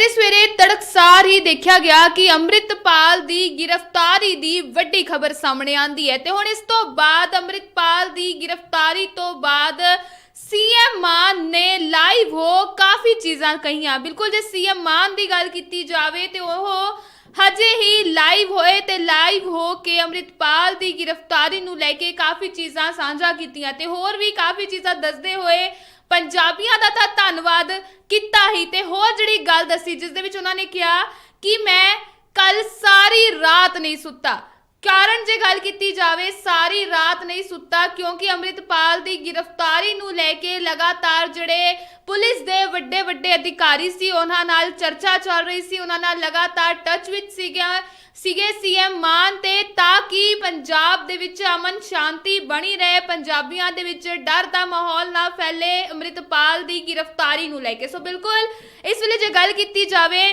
ਸਵੇਰੇ ਸਵੇਰੇ ਤੜਕਸਾਰ ਹੀ ਦੇਖਿਆ ਗਿਆ ਕਿ ਅੰਮ੍ਰਿਤਪਾਲ ਦੀ ਗ੍ਰਿਫਤਾਰੀ ਦੀ ਵੱਡੀ ਖਬਰ ਸਾਹਮਣੇ ਆਂਦੀ ਹੈ। ਤੇ ਹੁਣ ਇਸ ਤੋਂ ਬਾਅਦ ਅੰਮ੍ਰਿਤਪਾਲ ਦੀ ਗ੍ਰਿਫਤਾਰੀ ਤੋਂ ਬਾਅਦ ਸੀਐਮ ਮਾਨ ਨੇ ਲਾਈਵ ਹੋ ਕਾਫੀ ਚੀਜ਼ਾਂ ਕਹੀਆਂ। ਬਿਲਕੁਲ ਜੇ ਸੀਐਮ ਮਾਨ ਦੀ ਗੱਲ ਕੀਤੀ ਜਾਵੇ ਤੇ ਉਹ ਹਜੇ ਹੀ ਲਾਈਵ ਹੋਏ ਤੇ ਲਾਈਵ ਹੋ ਕੇ ਅੰਮ੍ਰਿਤਪਾਲ ਦੀ ਗ੍ਰਿਫਤਾਰੀ ਨੂੰ ਲੈ ਕੇ ਕਾਫੀ ਚੀਜ਼ਾਂ ਸਾਂਝਾ ਕੀਤੀਆਂ। ਤੇ ਹੋਰ ਵੀ ਕਾਫੀ ਚੀਜ਼ਾਂ ਦੱਸਦੇ ਹੋਏ ਪੰਜਾਬੀਆਂ ਦਾ ਤਾਂ ਧੰਨਵਾਦ ਕੀਤਾ ਹੀ ਤੇ ਹੋਰ ਜਿਹੜੀ ਗੱਲ ਦੱਸੀ, ਜਿਸ ਦੇ ਵਿੱਚ ਉਹਨਾਂ ਨੇ ਕਿਹਾ ਕਿ ਮੈਂ ਕੱਲ ਸਾਰੀ ਰਾਤ ਨਹੀਂ ਸੁੱਤਾ। ਕਾਰਨ ਜੇ ਗੱਲ ਕੀਤੀ ਜਾਵੇ, ਸਾਰੀ ਰਾਤ ਨਹੀਂ ਸੁੱਤਾ ਕਿਉਂਕਿ ਅੰਮ੍ਰਿਤਪਾਲ ਦੀ ਗ੍ਰਿਫਤਾਰੀ ਨੂੰ ਲੈ ਕੇ ਲਗਾਤਾਰ ਜਿਹੜੇ ਪੁਲਿਸ ਦੇ ਵੱਡੇ ਵੱਡੇ ਅਧਿਕਾਰੀ ਸੀ, ਉਹਨਾਂ ਨਾਲ ਚਰਚਾ ਚੱਲ ਰਹੀ ਸੀ, ਉਹਨਾਂ ਨਾਲ ਲਗਾਤਾਰ ਟੱਚ ਵਿੱਚ ਸੀਗਾ ਸੀਗੇ ਸੀਐਮ ਮਾਨ ਤੇ ਤਾਂ ਕਿ ਪੰਜਾਬ ਦੇ ਵਿੱਚ ਅਮਨ ਸ਼ਾਂਤੀ ਬਣੀ ਰਹੇ? ਪੰਜਾਬੀਆਂ ਦੇ ਵਿੱਚ ਡਰ ਦਾ ਮਾਹੌਲ ਨਾ ਫੈਲੇ ਅੰਮ੍ਰਿਤਪਾਲ ਦੀ ਗ੍ਰਿਫਤਾਰੀ ਨੂੰ ਲੈ ਕੇ। ਸੋ ਬਿਲਕੁਲ ਇਸ ਵੇਲੇ ਜੇ ਗੱਲ ਕੀਤੀ ਜਾਵੇ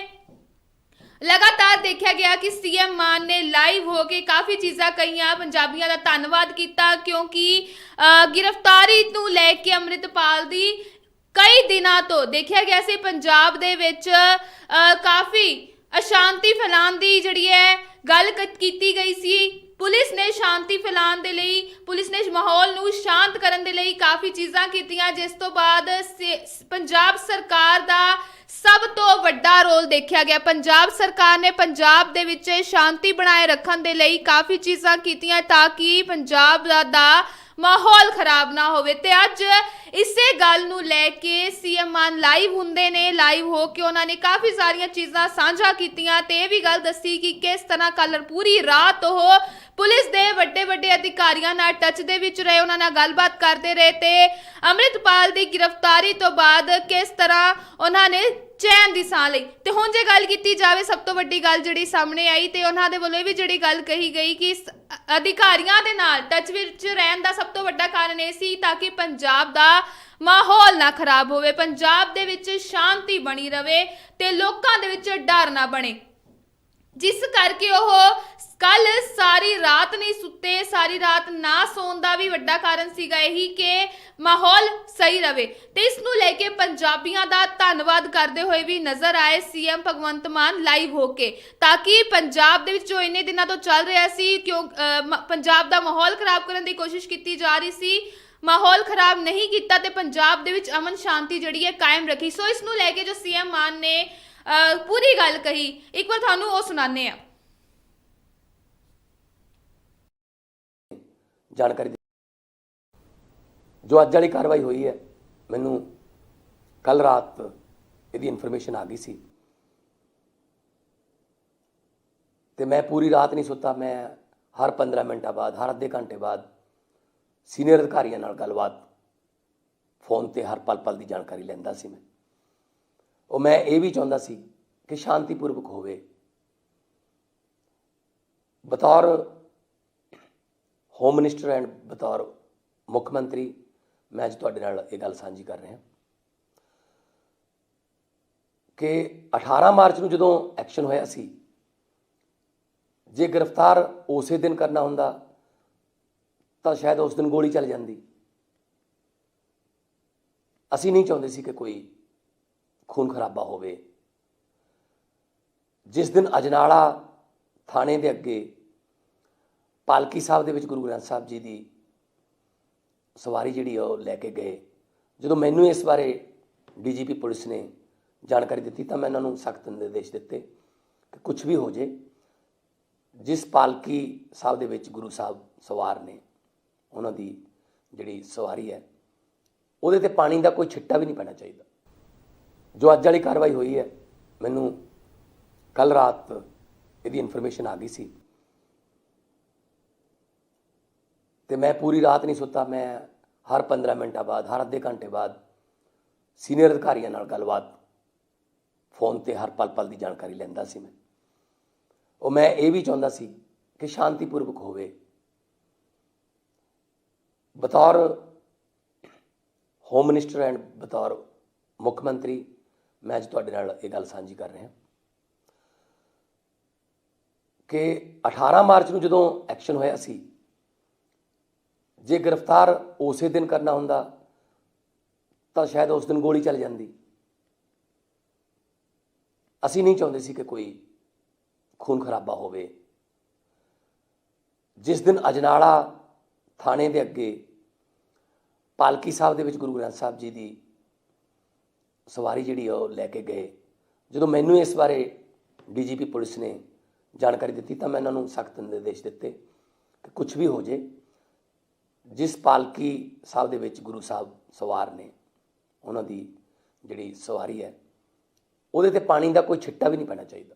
ਲਗਾਤਾਰ ਦੇਖਿਆ ਗਿਆ ਕਿ ਸੀਐਮ ਮਾਨ ਨੇ ਲਾਈਵ ਹੋ ਕੇ ਕਾਫੀ ਚੀਜ਼ਾਂ ਕਹੀਆਂ ਪੰਜਾਬੀਆਂ ਦਾ ਧੰਨਵਾਦ ਕੀਤਾ ਕਿਉਂਕਿ ਅ, ਗ੍ਰਿਫਤਾਰੀ ਨੂੰ ਲੈ ਕੇ ਅੰਮ੍ਰਿਤਪਾਲ ਦੀ ਕਈ ਦਿਨਾਂ ਤੋਂ ਦੇਖਿਆ ਗਿਆ ਸੀ ਪੰਜਾਬ ਦੇ ਵਿੱਚ ਅ, ਕਾਫੀ ਅਸ਼ਾਂਤੀ ਫੈਲਾਉਣ ਦੀ ਜਿਹੜੀ ਹੈ ਗੱਲ ਕ- ਕੀਤੀ ਗਈ ਸੀ। ਪੁਲਿਸ ਨੇ ਸ਼ਾਂਤੀ ਫੈਲਾਉਣ ਦੇ ਲਈ, ਪੁਲਿਸ ਨੇ ਮਾਹੌਲ ਨੂੰ ਸ਼ਾਂਤ ਕਰਨ ਦੇ ਲਈ ਕਾਫੀ ਚੀਜ਼ਾਂ ਕੀਤੀਆਂ, ਜਿਸ ਤੋਂ ਬਾਅਦ ਸੇ- ਪੰਜਾਬ ਸਰਕਾਰ ਦਾ ਸਭ ਤੋਂ ਵੱਡਾ ਰੋਲ ਦੇਖਿਆ ਗਿਆ। ਪੰਜਾਬ ਸਰਕਾਰ ਨੇ ਪੰਜਾਬ ਦੇ ਵਿੱਚ ਸ਼ਾਂਤੀ ਬਣਾਏ ਰੱਖਣ ਦੇ ਲਈ ਕਾਫੀ ਚੀਜ਼ਾਂ ਕੀਤੀਆਂ ਤਾਂ ਕਿ ਪੰਜਾਬ ਦਾ ਮਾਹੌਲ ਖਰਾਬ ਨਾ ਹੋਵੇ ਤੇ ਅੱਜ ਇਸੇ ਗੱਲ ਨੂੰ ਲੈ ਕੇ ਸੀਐਮ ਮਾਨ ਲਾਈਵ ਹੁੰਦੇ ਨੇ, ਲਾਈਵ ਹੋ ਕੇ ਉਹਨਾਂ ਨੇ ਕਾਫੀ ਸਾਰੀਆਂ ਚੀਜ਼ਾਂ ਸਾਂਝਾ ਕੀਤੀਆਂ ਤੇ ਇਹ ਵੀ ਗੱਲ ਦੱਸੀ ਕਿ ਕਿਸ ਤਰ੍ਹਾਂ ਕੱਲ ਪੂਰੀ ਰਾਤ ਉਹ ਪੁਲਿਸ ਦੇ ਵੱਡੇ ਵੱਡੇ ਅਧਿਕਾਰੀਆਂ ਨਾਲ ਟੱਚ ਦੇ ਵਿੱਚ ਰਹੇ, ਉਹਨਾਂ ਨਾਲ ਗੱਲਬਾਤ ਕਰਦੇ ਰਹੇ ਤੇ ਅੰਮ੍ਰਿਤਪਾਲ ਦੀ ਗ੍ਰਿਫਤਾਰੀ ਤੋਂ ਬਾਅਦ ਕਿਸ ਤਰ੍ਹਾਂ ਉਹਨਾਂ ਨੇ ਚੈਨ ਦੀ ਸਾਹ ਲਈ। ਤੇ ਹੁਣ ਜੇ ਗੱਲ ਕੀਤੀ ਜਾਵੇ, ਸਭ ਤੋਂ ਵੱਡੀ ਗੱਲ ਜਿਹੜੀ ਸਾਹਮਣੇ ਆਈ ਤੇ ਉਹਨਾਂ ਦੇ ਵੱਲੋਂ ਇਹ ਵੀ ਜਿਹੜੀ ਗੱਲ ਕਹੀ ਗਈ ਕਿ ਇਸ ਅ- ਅਧਿਕਾਰੀਆਂ ਦੇ ਨਾਲ ਟੱਚ ਵਿੱਚ ਰਹਿਣ ਦਾ ਸਭ ਤੋਂ ਵੱਡਾ ਕਾਰਨ ਇਹ ਸੀ ਤਾਂ ਕਿ ਪੰਜਾਬ ਦਾ ਮਾਹੌਲ ਨਾ ਖਰਾਬ ਹੋਵੇ, ਪੰਜਾਬ ਦੇ ਵਿੱਚ ਸ਼ਾਂਤੀ ਬਣੀ ਰਵੇ ਤੇ ਲੋਕਾਂ ਦੇ ਵਿੱਚ ਡਰ ਨਾ ਬਣੇ। ਜਿਸ ਕਰਕੇ ਉਹ ਕੱਲ ਸਾਰੀ ਰਾਤ ਨਹੀਂ ਸੁੱਤੇ, ਸਾਰੀ ਰਾਤ ਨਾ ਸੌਣ ਦਾ ਵੀ ਵੱਡਾ ਕਾਰਨ ਸੀਗਾ ਇਹੀ ਕਿ ਮਾਹੌਲ ਸਹੀ ਰਵੇ ਤੇ ਇਸ ਨੂੰ ਲੈ ਕੇ ਪੰਜਾਬੀਆਂ ਦਾ ਧੰਨਵਾਦ ਕਰਦੇ ਹੋਏ ਵੀ ਨਜ਼ਰ ਆਏ ਸੀਐਮ ਭਗਵੰਤ ਮਾਨ ਲਾਈਵ ਹੋ ਕੇ, ਤਾਂ ਕਿ ਪੰਜਾਬ ਦੇ ਵਿੱਚ ਜੋ ਇੰਨੇ ਦਿਨਾਂ ਤੋਂ ਚੱਲ ਰਿਹਾ ਸੀ, ਕਿਉਂ ਪੰਜਾਬ ਦਾ ਮਾਹੌਲ ਖਰਾਬ ਕਰਨ ਦੀ ਕੋਸ਼ਿਸ਼ ਕੀਤੀ ਜਾ ਰਹੀ ਸੀ, ਮਾਹੌਲ ਖਰਾਬ ਨਹੀਂ ਕੀਤਾ ਤੇ ਪੰਜਾਬ ਦੇ ਵਿੱਚ ਅਮਨ ਸ਼ਾਂਤੀ ਜਿਹੜੀ ਹੈ ਕਾਇਮ ਰੱਖੀ। ਸੋ ਇਸ ਨੂੰ ਲੈ ਕੇ ਜੋ ਸੀਐਮ ਮਾਨ ਨੇ ਅਹ, ਪੂਰੀ ਗੱਲ ਕਹੀ। ਇੱਕ ਵਾਰ ਤੁਹਾਨੂੰ ਉਹ ਸੁਣਾਉਂਦੇ ਆ ਜਾਣਕਾਰੀ ਦਿੱਤੀ ਜੋ ਅੱਜ ਵਾਲੀ ਕਾਰਵਾਈ ਹੋਈ ਹੈ ਮੈਨੂੰ ਕੱਲ ਰਾਤ ਇਹਦੀ ਇਨਫੋਰਮੇਸ਼ਨ ਆ ਗਈ ਸੀ। ਤੇ ਮੈਂ ਪੂਰੀ ਰਾਤ ਨਹੀਂ ਸੁੱਤਾ ਮੈਂ ਹਰ 15 ਮਿੰਟਾਂ ਬਾਅਦ ਹਰ ਅੱਧੇ ਘੰਟੇ ਬਾਅਦ ਸੀਨੀਅਰ ਅਧਿਕਾਰੀਆਂ ਨਾਲ ਗੱਲਬਾਤ ਫੋਨ ਤੇ ਹਰ ਪਲ ਪਲ ਦੀ ਜਾਣਕਾਰੀ ਲੈਂਦਾ ਸੀ ਮੈਂ। ਉਹ ਮੈਂ ਇਹ ਵੀ ਚਾਹੁੰਦਾ ਸੀ ਕਿ ਸ਼ਾਂਤੀਪੂਰਵਕ ਹੋਵੇ। ਬਤੌਰ ਹੋਮ ਮਿਨਿਸਟਰ ਐਂਡ ਬਤੌਰ ਮੁੱਖ ਮੰਤਰੀ, ਮੈਂ ਅੱਜ ਤੁਹਾਡੇ ਨਾਲ ਇਹ ਗੱਲ ਸਾਂਝੀ ਕਰ ਰਿਹਾ ਕਿ 18 ਮਾਰਚ ਨੂੰ ਜਦੋਂ ਐਕਸ਼ਨ ਹੋਇਆ ਸੀ, ਜੇ ਗ੍ਰਿਫਤਾਰ ਉਸੇ ਦਿਨ ਕਰਨਾ ਹੁੰਦਾ, ਤਾਂ ਸ਼ਾਇਦ ਉਸ ਦਿਨ ਗੋਲੀ ਚੱਲ ਜਾਂਦੀ। ਅਸੀਂ ਨਹੀਂ ਚਾਹੁੰਦੇ ਸੀ ਕਿ ਕੋਈ ਖੂਨ ਖਰਾਬਾ ਹੋਵੇ। ਜਿਸ ਦਿਨ ਅਜਨਾਲਾ ਥਾਣੇ ਦੇ ਅੱਗੇ ਪਾਲਕੀ ਸਾਹਿਬ ਦੇ ਵਿੱਚ ਗੁਰੂ ਗ੍ਰੰਥ ਸਾਹਿਬ ਜੀ ਦੀ ਸਵਾਰੀ ਜਿਹੜੀ ਆ ਉਹ ਲੈ ਕੇ ਗਏ। ਜਦੋਂ ਮੈਨੂੰ ਇਸ ਬਾਰੇ ਡੀਜੀਪੀ ਪੁਲਿਸ ਨੇ ਜਾਣਕਾਰੀ ਦਿੱਤੀ ਤਾਂ ਮੈਂ ਇਹਨਾਂ ਨੂੰ ਸਖਤ ਨਿਰਦੇਸ਼ ਦਿੱਤੇ ਕਿ ਕੁਝ ਵੀ ਹੋ ਜੇ, ਜਿਸ ਪਾਲਕੀ ਸਾਹਿਬ ਦੇ ਵਿੱਚ ਗੁਰੂ ਸਾਹਿਬ ਸਵਾਰ ਨੇ, ਉਹਨਾਂ ਦੀ ਜਿਹੜੀ ਸਵਾਰੀ ਹੈ, ਉਹਦੇ ਤੇ ਪਾਣੀ ਦਾ ਕੋਈ ਛਿੱਟਾ ਵੀ ਨਹੀਂ ਪੈਣਾ ਚਾਹੀਦਾ। ਜੋ ਅੱਜ ਵਾਲੀ ਕਾਰਵਾਈ ਹੋਈ ਹੈ, ਮੈਨੂੰ ਕੱਲ ਰਾਤ ਇਹਦੀ ਇਨਫੋਰਮੇਸ਼ਨ ਆ ਗਈ ਸੀ। ਤੇ ਮੈਂ ਪੂਰੀ ਰਾਤ ਨਹੀਂ ਸੁੱਤਾ, ਮੈਂ ਹਰ 15 ਮਿੰਟਾਂ ਬਾਅਦ, ਹਰ ਅੱਧੇ ਘੰਟੇ ਬਾਅਦ ਸੀਨੀਅਰ ਅਧਿਕਾਰੀਆਂ ਨਾਲ ਗੱਲਬਾਤ ਫੋਨ ਤੇ ਹਰ ਪਲ ਪਲ ਦੀ ਜਾਣਕਾਰੀ ਲੈਂਦਾ ਸੀ ਮੈਂ। ਉਹ ਮੈਂ ਇਹ ਵੀ ਚਾਹੁੰਦਾ ਸੀ ਕਿ ਸ਼ਾਂਤੀਪੂਰਵਕ ਹੋਵੇ। ਬਤੌਰ ਹੋਮ ਮਿਨਿਸਟਰ ਐਂਡ ਬਤੌਰ ਮੁੱਖ ਮੰਤਰੀ ਮੈਂ ਅੱਜ ਤੁਹਾਡੇ ਨਾਲ ਇਹ ਗੱਲ ਸਾਂਝੀ ਕਰ ਰਿਹਾ। ਕਿ 18 ਮਾਰਚ ਨੂੰ ਜਦੋਂ ਐਕਸ਼ਨ ਹੋਇਆ ਸੀ, ਜੇ ਗ੍ਰਿਫਤਾਰ ਉਸੇ ਦਿਨ ਕਰਨਾ ਹੁੰਦਾ, ਤਾਂ ਸ਼ਾਇਦ ਉਸ ਦਿਨ ਗੋਲੀ ਚੱਲ ਜਾਂਦੀ। ਅਸੀਂ ਨਹੀਂ ਚਾਹੁੰਦੇ ਸੀ ਕਿ ਕੋਈ ਖੂਨ ਖਰਾਬਾ ਹੋਵੇ। ਜਿਸ ਦਿਨ ਅਜਨਾਲਾ ਥਾਣੇ ਦੇ ਅੱਗੇ ਪਾਲਕੀ ਸਾਹਿਬ ਦੇ ਵਿੱਚ ਗੁਰੂ ਗ੍ਰੰਥ ਸਾਹਿਬ ਜੀ ਦੀ ਸਵਾਰੀ ਜਿਹੜੀ ਆ ਉਹ ਲੈ ਕੇ ਗਏ। ਜਦੋਂ ਮੈਨੂੰ ਇਸ ਬਾਰੇ ਡੀਜੀਪੀ ਪੁਲਿਸ ਨੇ ਜਾਣਕਾਰੀ ਦਿੱਤੀ ਤਾਂ ਮੈਂ ਇਹਨਾਂ ਨੂੰ ਸਖਤ ਨਿਰਦੇਸ਼ ਦਿੱਤੇ ਕਿ ਕੁਝ ਵੀ ਹੋ ਜੇ, ਜਿਸ ਪਾਲਕੀ ਸਾਹਿਬ ਦੇ ਵਿੱਚ ਗੁਰੂ ਸਾਹਿਬ ਸਵਾਰ ਨੇ, ਉਹਨਾਂ ਦੀ ਜਿਹੜੀ ਸਵਾਰੀ ਹੈ, ਉਹਦੇ ਤੇ ਪਾਣੀ ਦਾ ਕੋਈ ਛਿੱਟਾ ਵੀ ਨਹੀਂ ਪੈਣਾ ਚਾਹੀਦਾ।